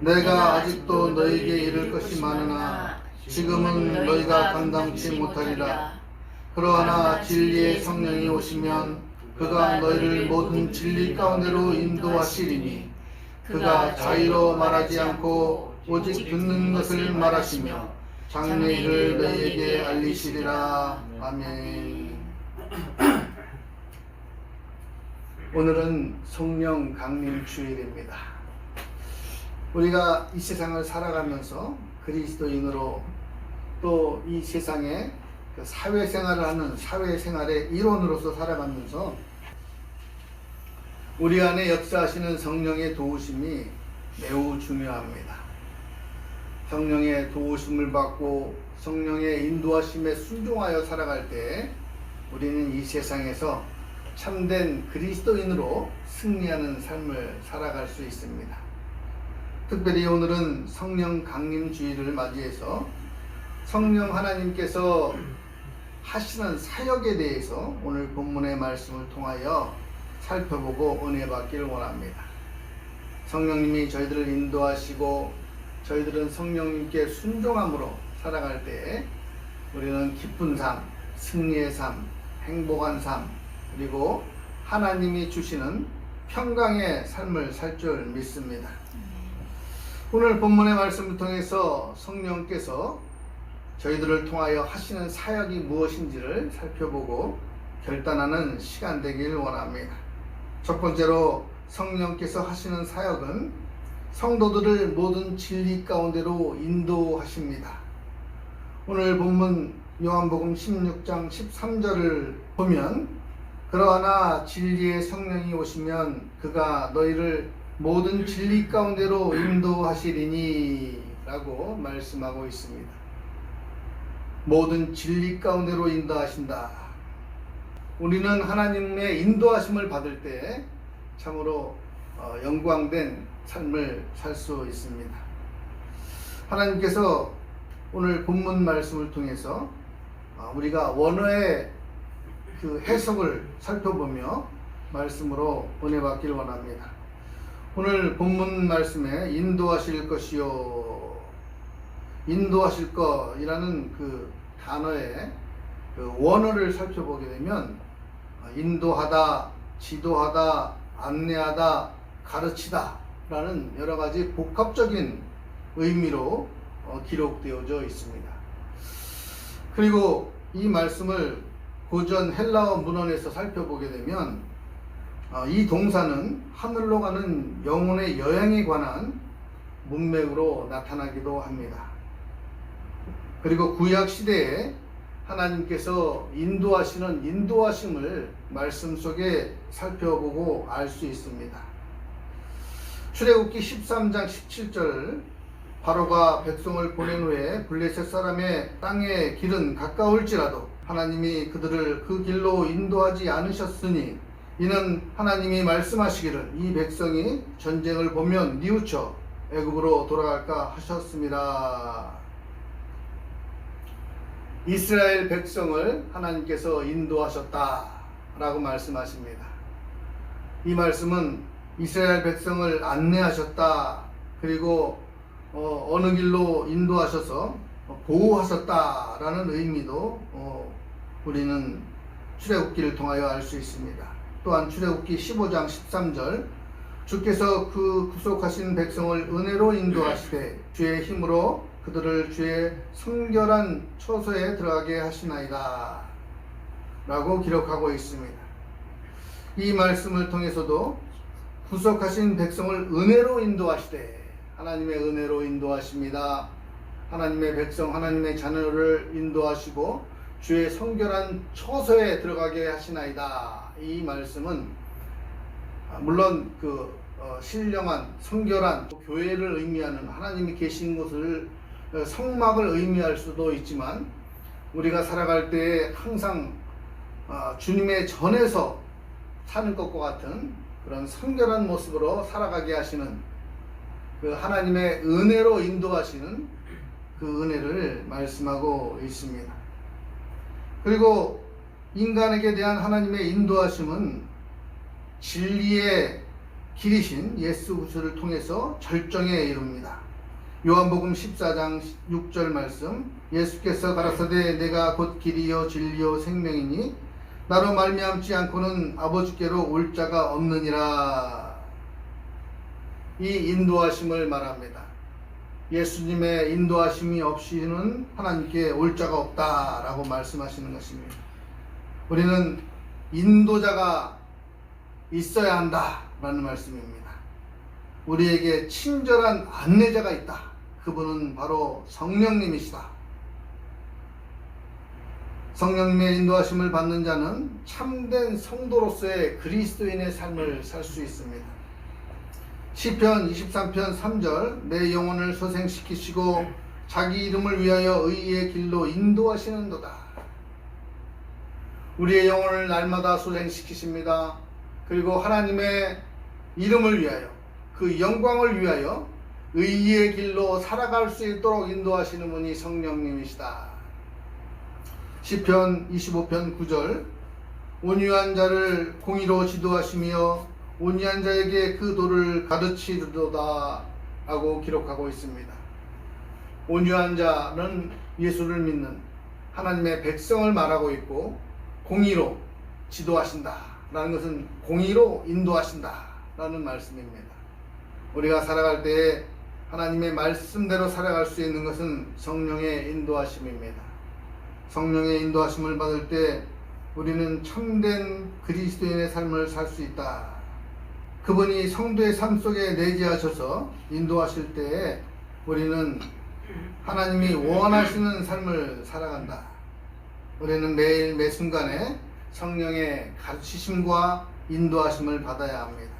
내가 아직도 너에게 이를 것이 많으나 지금은 너희가 감당치 못하리라. 그러나 진리의 성령이 오시면 그가 너희를 모든 진리 가운데로 인도하시리니 그가 자의로 말하지 않고 오직 듣는 것을 말하시며 장래일을 너희에게 알리시리라. 아멘. 오늘은 성령 강림 주일입니다. 우리가 이 세상을 살아가면서 그리스도인으로 또 이 세상에 그 사회생활을 하는 사회생활의 일원으로서 살아가면서 우리 안에 역사하시는 성령의 도우심이 매우 중요합니다. 성령의 도우심을 받고 성령의 인도하심에 순종하여 살아갈 때 우리는 이 세상에서 참된 그리스도인으로 승리하는 삶을 살아갈 수 있습니다. 특별히 오늘은 성령 강림 주일을 맞이해서 성령 하나님께서 하시는 사역에 대해서 오늘 본문의 말씀을 통하여 살펴보고 은혜 받기를 원합니다. 성령님이 저희들을 인도하시고 저희들은 성령님께 순종함으로 살아갈 때 우리는 기쁜 삶, 승리의 삶, 행복한 삶, 그리고 하나님이 주시는 평강의 삶을 살 줄 믿습니다. 오늘 본문의 말씀을 통해서 성령께서 저희들을 통하여 하시는 사역이 무엇인지를 살펴보고 결단하는 시간 되길 원합니다. 첫 번째로 성령께서 하시는 사역은 성도들을 모든 진리 가운데로 인도하십니다. 오늘 본문 요한복음 16장 13절을 보면 그러나 진리의 성령이 오시면 그가 너희를 모든 진리 가운데로 인도하시리니 라고 말씀하고 있습니다. 모든 진리 가운데로 인도하신다. 우리는 하나님의 인도하심을 받을 때 참으로 어, 영광된 삶을 살 수 있습니다. 하나님께서 오늘 본문 말씀을 통해서 어, 우리가 원어의 그 해석을 살펴보며 말씀으로 은혜 받기를 원합니다. 오늘 본문 말씀에 인도하실 것이요 인도하실 것이라는 그 단어의 그 원어를 살펴보게 되면 어, 인도하다, 지도하다, 안내하다, 가르치다 라는 여러 가지 복합적인 의미로 어, 기록되어져 있습니다. 그리고 이 말씀을 고전 헬라어 문헌에서 살펴보게 되면 어, 이 동사는 하늘로 가는 영혼의 여행에 관한 문맥으로 나타나기도 합니다. 그리고 구약 시대에 하나님께서 인도하시는 인도하심을 말씀 속에 살펴보고 알 수 있습니다. 출애굽기 13장 17절 바로가 백성을 보낸 후에 블레셋 사람의 땅의 길은 가까울지라도 하나님이 그들을 그 길로 인도하지 않으셨으니 이는 하나님이 말씀하시기를 이 백성이 전쟁을 보면 뉘우쳐 애굽으로 돌아갈까 하셨습니다. 이스라엘 백성을 하나님께서 인도하셨다라고 말씀하십니다. 이 말씀은 이스라엘 백성을 안내하셨다. 그리고 어, 느 길로 인도하셔서 보호하셨다라는 의미도 어, 우리는 출애굽기를 통하여 알 수 있습니다. 또한 출애굽기 15장 13절 주께서 그 구속하신 백성을 은혜로 인도하시되 주의 힘으로 그들을 주의 성결한 처소에 들어가게 하시나이다. 라고 기록하고 있습니다. 이 말씀을 통해서도 구속하신 백성을 은혜로 인도하시되 하나님의 은혜로 인도하십니다. 하나님의 백성, 하나님의 자녀를 인도하시고 주의 성결한 처소에 들어가게 하시나이다. 이 말씀은 물론 그 어, 신령한 성결한 교회를 의미하는 하나님이 계신 곳을 어, 성막을 의미할 수도 있지만 우리가 살아갈 때 항상 어, 주님의 전에서 사는 것과 같은 그런 성결한 모습으로 살아가게 하시는 그 하나님의 은혜로 인도하시는 그 은혜를 말씀하고 있습니다. 그리고 인간에게 대한 하나님의 인도하심은 진리의 길이신 예수 그리스도를 통해서 절정에 이릅니다. 요한복음 14장 6절 말씀 예수께서 가라사대 내가 곧 길이요 진리요 생명이니 나로 말미암지 않고는 아버지께로 올 자가 없느니라 이 인도하심을 말합니다. 예수님의 인도하심이 없이는 하나님께 올 자가 없다라고 말씀하시는 것입니다. 우리는 인도자가 있어야 한다라는 말씀입니다. 우리에게 친절한 안내자가 있다. 그분은 바로 성령님이시다. 성령님의 인도하심을 받는 자는 참된 성도로서의 그리스도인의 삶을 살 수 있습니다. 시편 23편 3절 내 영혼을 소생시키시고 자기 이름을 위하여 의의 길로 인도하시는도다. 우리의 영혼을 날마다 소생시키십니다. 그리고 하나님의 이름을 위하여 그 영광을 위하여 의의 길로 살아갈 수 있도록 인도하시는 분이 성령님이시다. 시편 25편 9절 온유한 자를 공의로 지도하시며 온유한 자에게 그 도를 가르치리로다 라고 기록하고 있습니다. 온유한 자는 예수를 믿는 하나님의 백성을 말하고 있고 공의로 지도하신다 라는 것은 공의로 인도하신다 라는 말씀입니다. 우리가 살아갈 때에 하나님의 말씀대로 살아갈 수 있는 것은 성령의 인도하심입니다. 성령의 인도하심을 받을 때 우리는 참된 그리스도인의 삶을 살 수 있다. 그분이 성도의 삶 속에 내재하셔서 인도하실 때에 우리는 하나님이 원하시는 삶을 살아간다. 우리는 매일 매 순간에 성령의 가르치심과 인도하심을 받아야 합니다.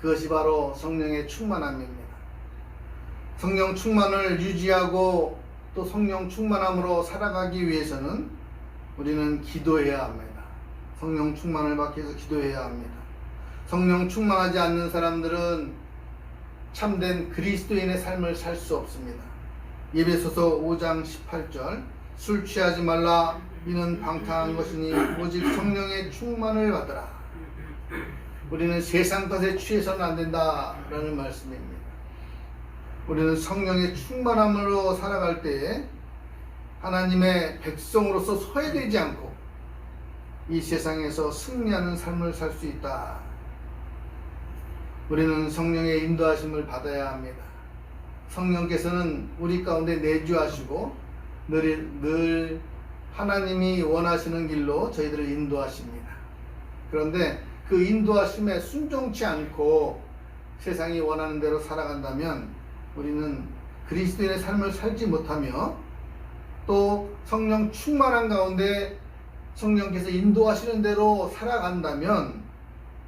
그것이 바로 성령의 충만함입니다. 성령 충만을 유지하고 또 성령 충만함으로 살아가기 위해서는 우리는 기도해야 합니다. 성령 충만을 받기 위해서 기도해야 합니다. 성령 충만하지 않는 사람들은 참된 그리스도인의 삶을 살 수 없습니다. 예배소서 5장 18절 술 취하지 말라 이는 방탕한 것이니 오직 성령의 충만을 받으라. 우리는 세상 것에 취해서는 안 된다라는 말씀입니다. 우리는 성령의 충만함으로 살아갈 때에 하나님의 백성으로서 소외되지 않고 이 세상에서 승리하는 삶을 살 수 있다. 우리는 성령의 인도하심을 받아야 합니다. 성령께서는 우리 가운데 내주하시고 늘, 늘 하나님이 원하시는 길로 저희들을 인도하십니다. 그런데 그 인도하심에 순종치 않고 세상이 원하는 대로 살아간다면 우리는 그리스도인의 삶을 살지 못하며 또 성령 충만한 가운데 성령께서 인도하시는 대로 살아간다면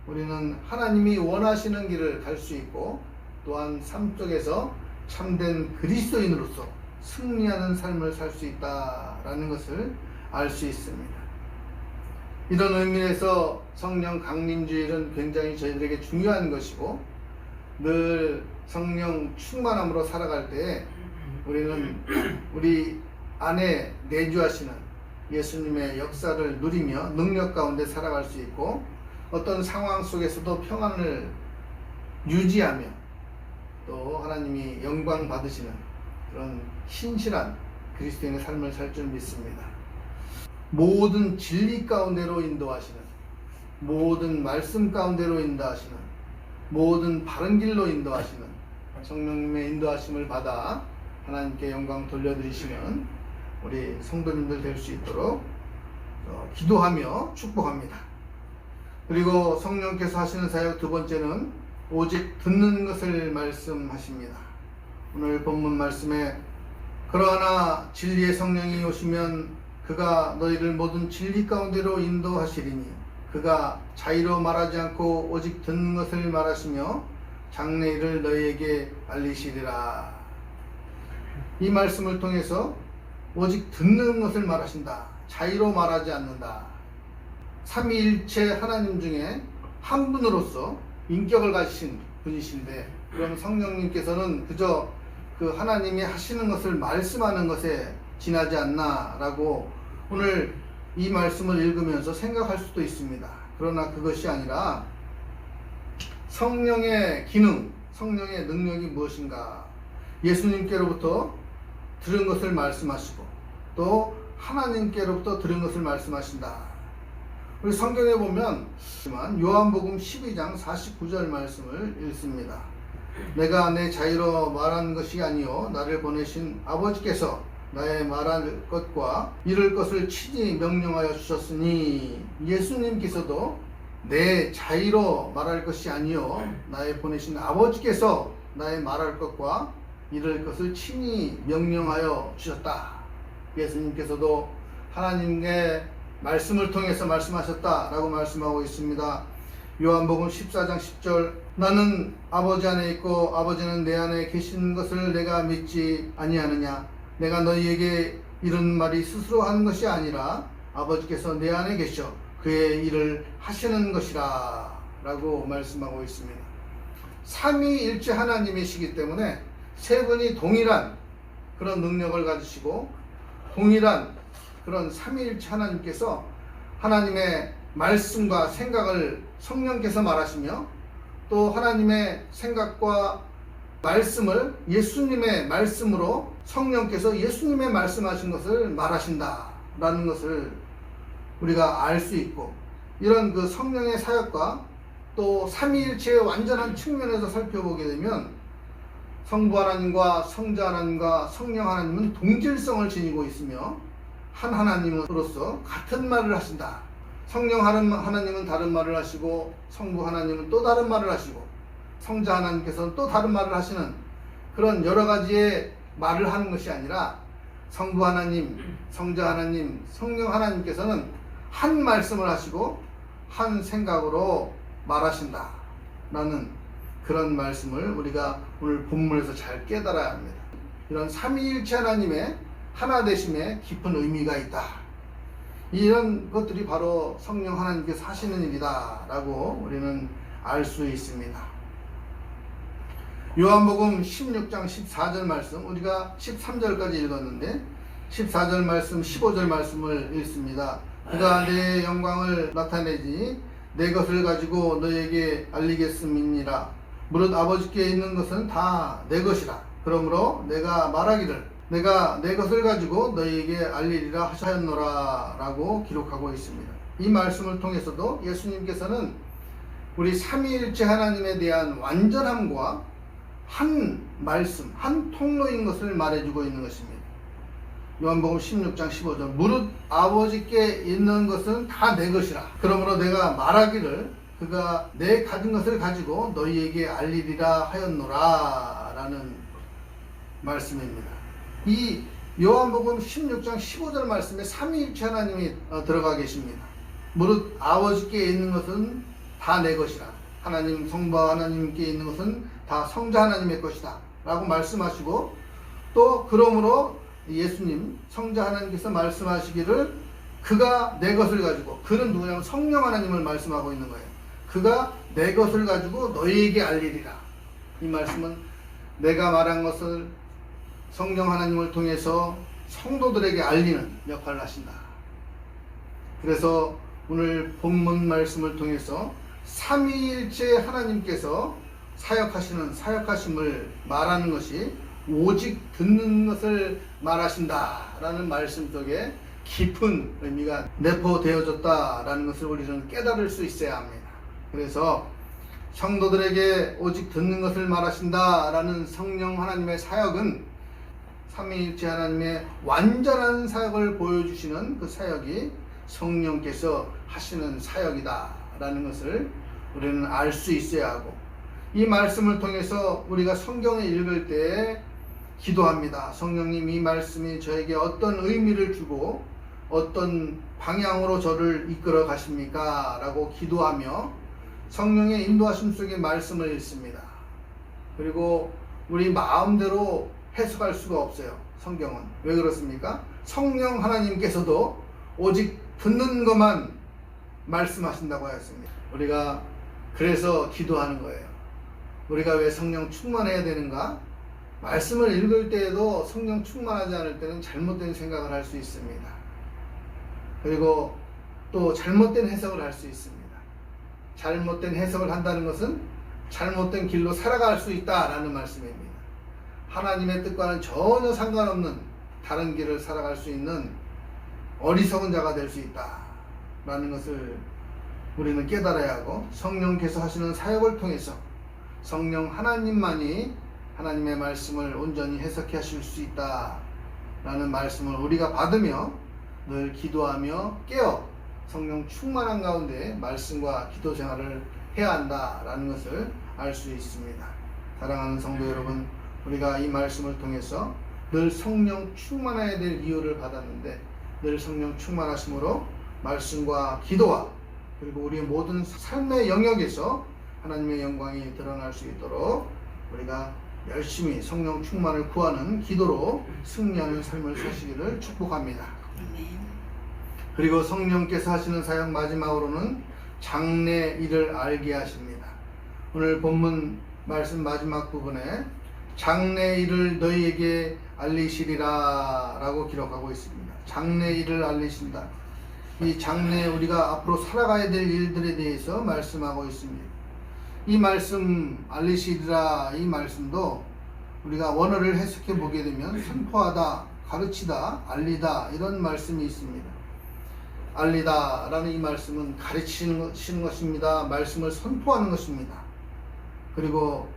우리는 하나님이 원하시는 길을 갈 수 있고 또한 삶 속에서 참된 그리스도인으로서 승리하는 삶을 살 수 있다라는 것을 알 수 있습니다. 이런 의미에서 성령 강림주일은 굉장히 저희들에게 중요한 것이고 늘 성령 충만함으로 살아갈 때 우리는 우리 안에 내주하시는 예수님의 역사를 누리며 능력 가운데 살아갈 수 있고 어떤 상황 속에서도 평안을 유지하며 또 하나님이 영광 받으시는 그런 신실한 그리스도인의 삶을 살 줄 믿습니다. 모든 진리 가운데로 인도하시는 모든 말씀 가운데로 인도하시는 모든 바른 길로 인도하시는 성령님의 인도하심을 받아 하나님께 영광 돌려드리시는 우리 성도님들 될 수 있도록 어, 기도하며 축복합니다. 그리고 성령께서 하시는 사역 두 번째는 오직 듣는 것을 말씀하십니다. 오늘 본문 말씀에 그러나 진리의 성령이 오시면 그가 너희를 모든 진리 가운데로 인도하시리니 그가 자의로 말하지 않고 오직 듣는 것을 말하시며 장래일을 너희에게 알리시리라. 이 말씀을 통해서 오직 듣는 것을 말하신다. 자의로 말하지 않는다. 삼위일체 하나님 중에 한 분으로서 인격을 가지신 분이신데 그럼 성령님께서는 그저 그 하나님이 하시는 것을 말씀하는 것에 지나지 않나라고 오늘 이 말씀을 읽으면서 생각할 수도 있습니다. 그러나 그것이 아니라 성령의 기능, 성령의 능력이 무엇인가? 예수님께로부터 들은 것을 말씀하시고 또 하나님께로부터 들은 것을 말씀하신다. 우리 성경에 보면 요한복음 12장 49절 말씀을 읽습니다. 내가 내 자유로 말한 것이 아니요 나를 보내신 아버지께서 나의 말할 것과 이룰 것을 친히 명령하여 주셨으니 예수님께서도 내 자유로 말할 것이 아니요 나의 보내신 아버지께서 나의 말할 것과 이룰 것을 친히 명령하여 주셨다. 예수님께서도 하나님의 말씀을 통해서 말씀하셨다라고 말씀하고 있습니다. 요한복음 14장 10절 나는 아버지 안에 있고 아버지는 내 안에 계신 것을 내가 믿지 아니하느냐 내가 너희에게 이런 말이 스스로 하는 것이 아니라 아버지께서 내 안에 계셔 그의 일을 하시는 것이라 라고 말씀하고 있습니다. 삼위일체 하나님이시기 때문에 세 분이 동일한 그런 능력을 가지시고 동일한 그런 삼위일체 하나님께서 하나님의 말씀과 생각을 성령께서 말하시며 또 하나님의 생각과 말씀을 예수님의 말씀으로 성령께서 예수님의 말씀하신 것을 말하신다라는 것을 우리가 알 수 있고 이런 그 성령의 사역과 또 삼위일체의 완전한 측면에서 살펴보게 되면 성부 하나님과 성자 하나님과 성령 하나님은 동질성을 지니고 있으며 한 하나님으로서 같은 말을 하신다. 성령 하나님은 다른 말을 하시고 성부 하나님은 또 다른 말을 하시고 성자 하나님께서는 또 다른 말을 하시는 그런 여러 가지의 말을 하는 것이 아니라 성부 하나님, 성자 하나님, 성령 하나님께서는 한 말씀을 하시고 한 생각으로 말하신다. 라는 그런 말씀을 우리가 오늘 본문에서 잘 깨달아야 합니다. 이런 삼위일체 하나님의 하나 되심에 깊은 의미가 있다. 이런 것들이 바로 성령 하나님께서 하시는 일이다. 라고 우리는 알 수 있습니다. 요한복음 16장 14절 말씀, 우리가 13절까지 읽었는데, 14절 말씀, 15절 말씀을 읽습니다. 그가 내 영광을 나타내지, 내 것을 가지고 너에게 알리겠음이니라. 무릇 아버지께 있는 것은 다 내 것이라. 그러므로 내가 말하기를 내가 내 것을 가지고 너희에게 알리리라 하셨노라 라고 기록하고 있습니다. 이 말씀을 통해서도 예수님께서는 우리 삼위일체 하나님에 대한 완전함과 한 말씀, 한 통로인 것을 말해주고 있는 것입니다. 요한복음 16장 15절 무릇 아버지께 있는 것은 다 내 것이라 그러므로 내가 말하기를 그가 내 가진 것을 가지고 너희에게 알리리라 하였노라 라는 말씀입니다. 이 요한복음 16장 15절 말씀에 삼위일체 하나님이 어, 들어가 계십니다. 무릇 아버지께 있는 것은 다 내 것이라. 하나님 성부 하나님께 있는 것은 다 성자 하나님의 것이다. 라고 말씀하시고 또 그러므로 예수님 성자 하나님께서 말씀하시기를 그가 내 것을 가지고 그는 누구냐면 성령 하나님을 말씀하고 있는 거예요. 그가 내 것을 가지고 너희에게 알리리라. 이 말씀은 내가 말한 것을 성령 하나님을 통해서 성도들에게 알리는 역할을 하신다. 그래서 오늘 본문 말씀을 통해서 삼위일체 하나님께서 사역하시는 사역하심을 말하는 것이 오직 듣는 것을 말하신다라는 말씀 속에 깊은 의미가 내포되어졌다라는 것을 우리는 깨달을 수 있어야 합니다. 그래서 성도들에게 오직 듣는 것을 말하신다라는 성령 하나님의 사역은 삼위일체 하나님의 완전한 사역을 보여주시는 그 사역이 성령께서 하시는 사역이다라는 것을 우리는 알 수 있어야 하고 이 말씀을 통해서 우리가 성경을 읽을 때 기도합니다. 성령님 이 말씀이 저에게 어떤 의미를 주고 어떤 방향으로 저를 이끌어 가십니까? 라고 기도하며 성령의 인도하심 속에 말씀을 읽습니다. 그리고 우리 마음대로 해석할 수가 없어요. 성경은. 왜 그렇습니까? 성령 하나님께서도 오직 듣는 것만 말씀하신다고 하였습니다. 우리가 그래서 기도하는 거예요. 우리가 왜 성령 충만해야 되는가? 말씀을 읽을 때에도 성령 충만하지 않을 때는 잘못된 생각을 할 수 있습니다. 그리고 또 잘못된 해석을 할 수 있습니다. 잘못된 해석을 한다는 것은 잘못된 길로 살아갈 수 있다라는 말씀입니다. 하나님의 뜻과는 전혀 상관없는 다른 길을 살아갈 수 있는 어리석은 자가 될 수 있다 라는 것을 우리는 깨달아야 하고 성령께서 하시는 사역을 통해서 성령 하나님만이 하나님의 말씀을 온전히 해석해 하실 수 있다 라는 말씀을 우리가 받으며 늘 기도하며 깨어 성령 충만한 가운데 말씀과 기도 생활을 해야 한다라는 것을 알 수 있습니다. 사랑하는 성도 여러분, 우리가 이 말씀을 통해서 늘 성령 충만해야 될 이유를 받았는데 늘 성령 충만하심으로 말씀과 기도와 그리고 우리의 모든 삶의 영역에서 하나님의 영광이 드러날 수 있도록 우리가 열심히 성령 충만을 구하는 기도로 승리하는 삶을 사시기를 축복합니다. 그리고 성령께서 하시는 사역 마지막으로는 장래 일을 알게 하십니다. 오늘 본문 말씀 마지막 부분에 장래 일을 너희에게 알리시리라 라고 기록하고 있습니다. 장래 일을 알리신다. 이 장래 우리가 앞으로 살아가야 될 일들에 대해서 말씀하고 있습니다. 이 말씀 알리시리라 이 말씀도 우리가 원어를 해석해 보게 되면 선포하다, 가르치다, 알리다 이런 말씀이 있습니다. 알리다라는 이 말씀은 가르치는 것입니다. 말씀을 선포하는 것입니다. 그리고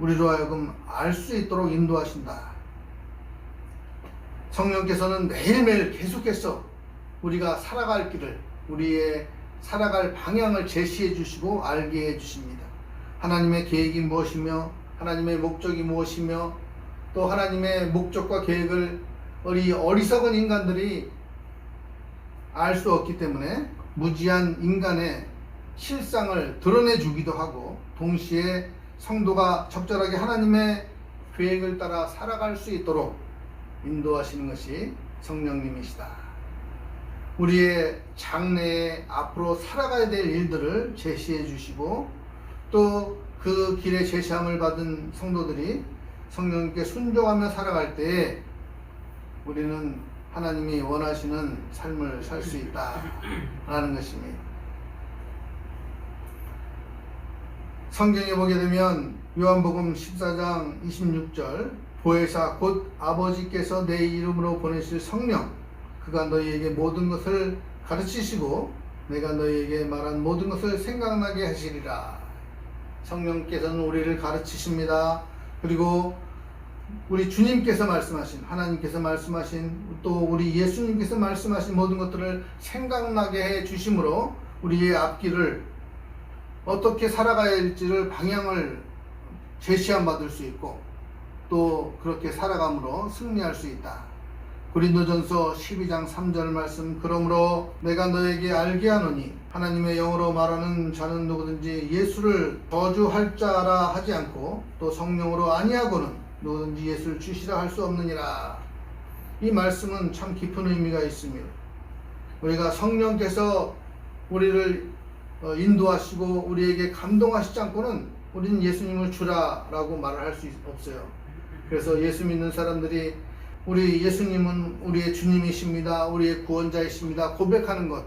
우리로 하여금 알 수 있도록 인도하신다. 성령께서는 매일매일 계속해서 우리가 살아갈 길을 우리의 살아갈 방향을 제시해 주시고 알게 해 주십니다. 하나님의 계획이 무엇이며 하나님의 목적이 무엇이며 또 하나님의 목적과 계획을 우리 어리석은 인간들이 알 수 없기 때문에 무지한 인간의 실상을 드러내 주기도 하고 동시에 성도가 적절하게 하나님의 계획을 따라 살아갈 수 있도록 인도하시는 것이 성령님이시다. 우리의 장래에 앞으로 살아가야 될 일들을 제시해 주시고 또 그 길에 제시함을 받은 성도들이 성령님께 순종하며 살아갈 때에 우리는 하나님이 원하시는 삶을 살 수 있다라는 것입니다. 성경에 보게 되면 요한복음 14장 26절 보혜사 곧 아버지께서 내 이름으로 보내실 성령 그가 너희에게 모든 것을 가르치시고 내가 너희에게 말한 모든 것을 생각나게 하시리라. 성령께서는 우리를 가르치십니다. 그리고 우리 주님께서 말씀하신 하나님께서 말씀하신 또 우리 예수님께서 말씀하신 모든 것들을 생각나게 해 주심으로 우리의 앞길을 어떻게 살아가야 할지를 방향을 제시함 받을 수 있고 또 그렇게 살아감으로 승리할 수 있다. 고린도전서 12장 3절 말씀 그러므로 내가 너에게 알게 하노니 하나님의 영으로 말하는 자는 누구든지 예수를 저주할 자라 하지 않고 또 성령으로 아니하고는 누구든지 예수를 주시라 할 수 없느니라. 이 말씀은 참 깊은 의미가 있습니다. 우리가 성령께서 우리를 어, 인도하시고 우리에게 감동하시지 않고는 우리는 예수님을 주라라고 말을 할 수 없어요. 그래서 예수 믿는 사람들이 우리 예수님은 우리의 주님이십니다. 우리의 구원자이십니다. 고백하는 것.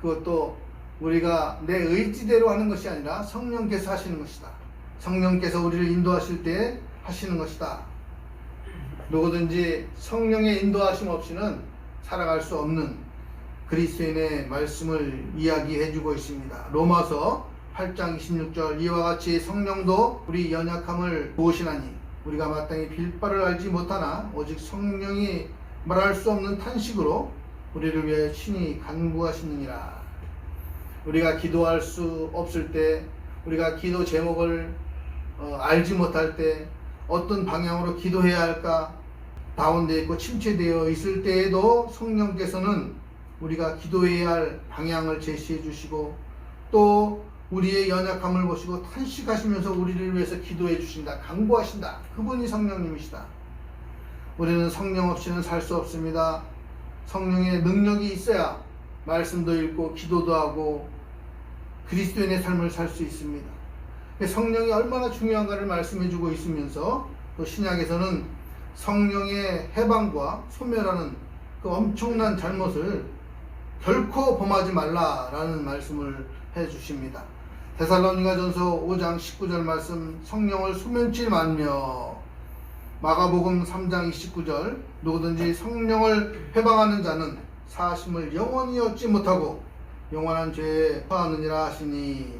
그것도 우리가 내 의지대로 하는 것이 아니라 성령께서 하시는 것이다. 성령께서 우리를 인도하실 때 하시는 것이다. 누구든지 성령의 인도하심 없이는 살아갈 수 없는 그리스도인의 말씀을 이야기해 주고 있습니다. 로마서 8장 26절 이와 같이 성령도 우리 연약함을 보시나니 우리가 마땅히 빌바를 알지 못하나 오직 성령이 말할 수 없는 탄식으로 우리를 위해 친히 간구하시느니라. 우리가 기도할 수 없을 때 우리가 기도 제목을 어, 알지 못할 때 어떤 방향으로 기도해야 할까 다운되어 있고 침체되어 있을 때에도 성령께서는 우리가 기도해야 할 방향을 제시해 주시고 또 우리의 연약함을 보시고 탄식하시면서 우리를 위해서 기도해 주신다. 강구하신다. 그분이 성령님이시다. 우리는 성령 없이는 살 수 없습니다. 성령의 능력이 있어야 말씀도 읽고 기도도 하고 그리스도인의 삶을 살 수 있습니다. 성령이 얼마나 중요한가를 말씀해 주고 있으면서 또 신약에서는 성령의 해방과 소멸하는 그 엄청난 잘못을 결코 범하지 말라라는 말씀을 해 주십니다. 데살로니가 전서 5장 19절 말씀 성령을 수면치 말며 마가복음 3장 29절 누구든지 성령을 회방하는 자는 사심을 영원히 얻지 못하고 영원한 죄에 처하느니라 하시니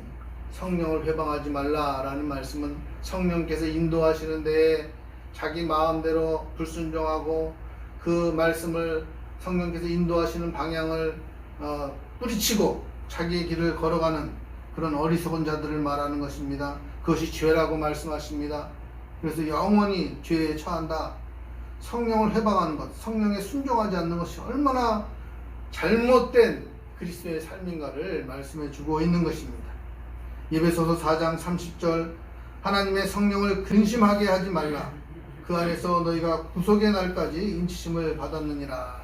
성령을 회방하지 말라라는 말씀은 성령께서 인도하시는데 자기 마음대로 불순종하고 그 말씀을 성령께서 인도하시는 방향을 어, 뿌리치고 자기의 길을 걸어가는 그런 어리석은 자들을 말하는 것입니다. 그것이 죄라고 말씀하십니다. 그래서 영원히 죄에 처한다. 성령을 회방하는 것, 성령에 순종하지 않는 것이 얼마나 잘못된 그리스도의 삶인가를 말씀해 주고 있는 것입니다. 예배소서 4장 30절 하나님의 성령을 근심하게 하지 말라. 그 안에서 너희가 구속의 날까지 인치심을 받았느니라.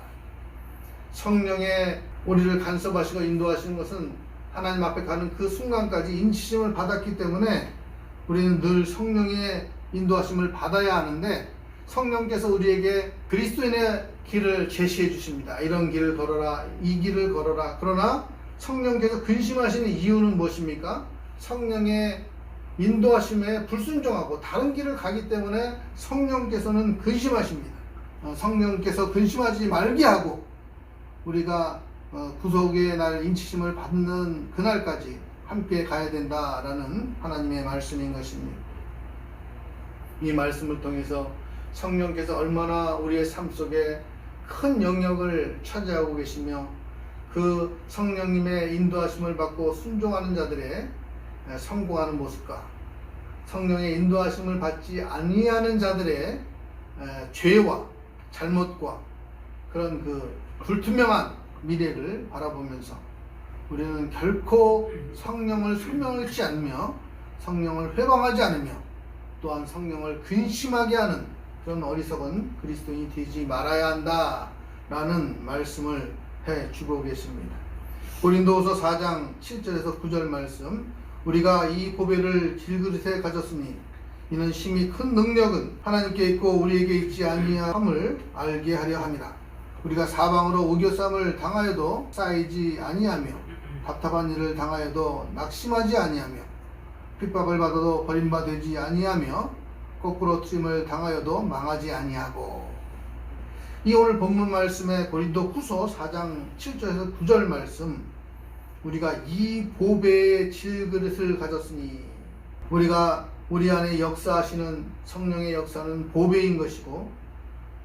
성령의 우리를 간섭하시고 인도하시는 것은 하나님 앞에 가는 그 순간까지 인치심을 받았기 때문에 우리는 늘 성령의 인도하심을 받아야 하는데 성령께서 우리에게 그리스도인의 길을 제시해 주십니다. 이런 길을 걸어라, 이 길을 걸어라. 그러나 성령께서 근심하시는 이유는 무엇입니까? 성령의 인도하심에 불순종하고 다른 길을 가기 때문에 성령께서는 근심하십니다. 어, 성령께서 근심하지 말게 하고 우리가 어, 구속의 날 인치심을 받는 그날까지 함께 가야 된다라는 하나님의 말씀인 것입니다. 이 말씀을 통해서 성령께서 얼마나 우리의 삶 속에 큰 영역을 차지하고 계시며 그 성령님의 인도하심을 받고 순종하는 자들의 성공하는 모습과 성령의 인도하심을 받지 아니하는 자들의 에, 죄와 잘못과 그런 그 불투명한 미래를 바라보면서 우리는 결코 성령을 소명하지 않으며 성령을 회방하지 않으며 또한 성령을 근심하게 하는 그런 어리석은 그리스도인이 되지 말아야 한다 라는 말씀을 해 주고 계십니다. 고린도후서 4장 7절에서 9절 말씀 우리가 이 고배를 질그릇에 가졌으니 이는 심히 큰 능력은 하나님께 있고 우리에게 있지 아니함을 알게 하려 함이라. 우리가 사방으로 우겨쌈을 당하여도 쌓이지 아니하며 답답한 일을 당하여도 낙심하지 아니하며 핍박을 받아도 버림받지 아니하며 거꾸로 트림을 당하여도 망하지 아니하고. 이 오늘 본문 말씀에 고린도 후서 4장 7절에서 9절 말씀. 우리가 이 보배의 질그릇을 가졌으니 우리가 우리 안에 역사하시는 성령의 역사는 보배인 것이고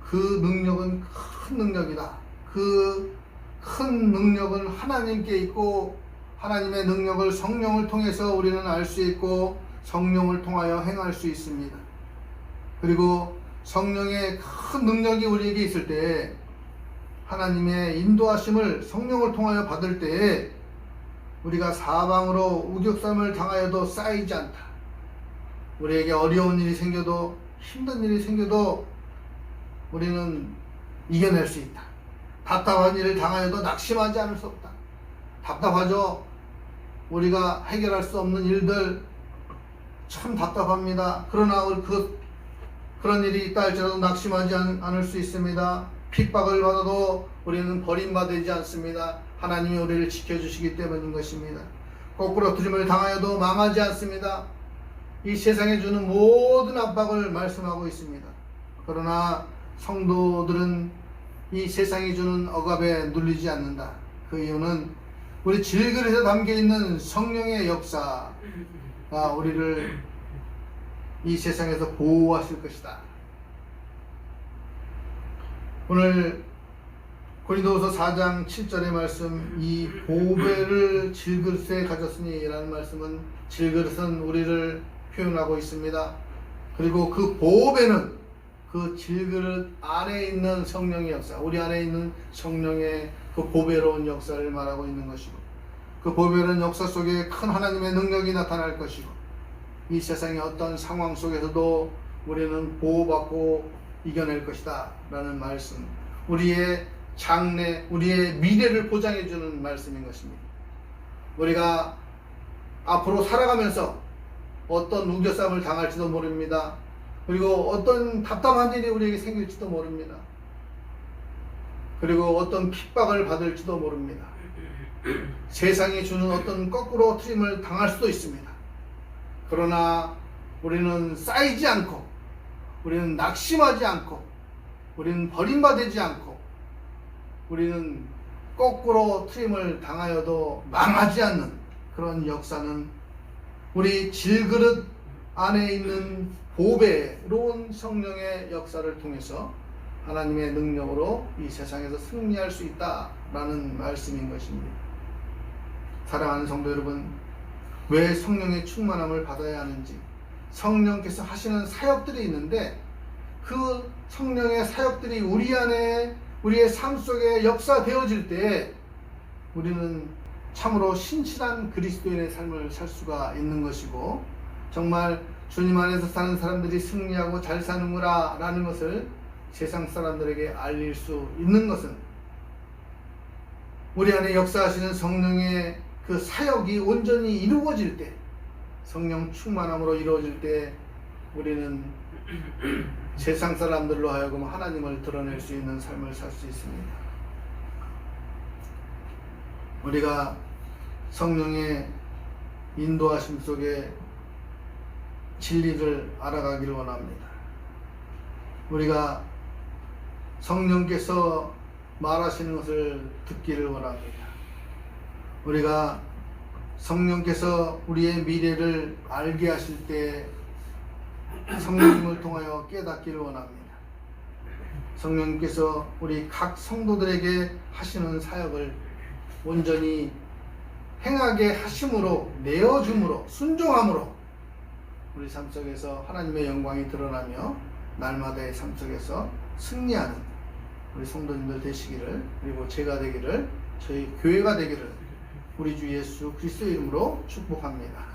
그 능력은 큰 능력이다. 그 큰 능력은 하나님께 있고 하나님의 능력을 성령을 통해서 우리는 알 수 있고 성령을 통하여 행할 수 있습니다. 그리고 성령의 큰 능력이 우리에게 있을 때 하나님의 인도하심을 성령을 통하여 받을 때에 우리가 사방으로 우격삼을 당하여도 쌓이지 않다. 우리에게 어려운 일이 생겨도 힘든 일이 생겨도 우리는 이겨낼 수 있다. 답답한 일을 당하여도 낙심하지 않을 수 없다. 답답하죠? 우리가 해결할 수 없는 일들 참 답답합니다. 그러나 그, 그런 일이 있다 할지라도 낙심하지 않, 않을 수 있습니다. 핍박을 받아도 우리는 버림받지 않습니다. 하나님이 우리를 지켜주시기 때문인 것입니다. 거꾸로 드림을 당하여도 망하지 않습니다. 이 세상에 주는 모든 압박을 말씀하고 있습니다. 그러나 성도들은 이 세상이 주는 억압에 눌리지 않는다. 그 이유는 우리 질그릇에 담겨 있는 성령의 역사가 우리를 이 세상에서 보호하실 것이다. 오늘 고린도후서 4장 7절의 말씀 이 보배를 질그릇에 가졌으니라는 말씀은 질그릇은 우리를 표현하고 있습니다. 그리고 그 보배는 그 질그릇 안에 있는 성령의 역사, 우리 안에 있는 성령의 그 보배로운 역사를 말하고 있는 것이고 그 보배로운 역사 속에 큰 하나님의 능력이 나타날 것이고 이 세상의 어떤 상황 속에서도 우리는 보호받고 이겨낼 것이다 라는 말씀 우리의 장래, 우리의 미래를 보장해 주는 말씀인 것입니다. 우리가 앞으로 살아가면서 어떤 우겨쌈을 당할지도 모릅니다. 그리고 어떤 답답한 일이 우리에게 생길지도 모릅니다. 그리고 어떤 핍박을 받을지도 모릅니다. 세상이 주는 어떤 거꾸로 트림을 당할 수도 있습니다. 그러나 우리는 쌓이지 않고 우리는 낙심하지 않고 우리는 버림받지 않고 우리는 거꾸로 트림을 당하여도 망하지 않는 그런 역사는 우리 질그릇 안에 있는 보배로운 성령의 역사를 통해서 하나님의 능력으로 이 세상에서 승리할 수 있다라는 말씀인 것입니다. 사랑하는 성도 여러분, 왜 성령의 충만함을 받아야 하는지 성령께서 하시는 사역들이 있는데 그 성령의 사역들이 우리 안에 우리의 삶 속에 역사되어질 때 우리는 참으로 신실한 그리스도인의 삶을 살 수가 있는 것이고 정말 주님 안에서 사는 사람들이 승리하고 잘 사는구나 라는 것을 세상 사람들에게 알릴 수 있는 것은 우리 안에 역사하시는 성령의 그 사역이 온전히 이루어질 때 성령 충만함으로 이루어질 때 우리는 세상 사람들로 하여금 하나님을 드러낼 수 있는 삶을 살 수 있습니다. 우리가 성령의 인도하심 속에 진리를 알아가기를 원합니다. 우리가 성령께서 말하시는 것을 듣기를 원합니다. 우리가 성령께서 우리의 미래를 알게 하실 때 성령님을 통하여 깨닫기를 원합니다. 성령님께서 우리 각 성도들에게 하시는 사역을 온전히 행하게 하심으로 내어줌으로 순종함으로 우리 삶 속에서 하나님의 영광이 드러나며 날마다의 삶 속에서 승리하는 우리 성도님들 되시기를 그리고 제가 되기를 저희 교회가 되기를 우리 주 예수 그리스도 이름으로 축복합니다.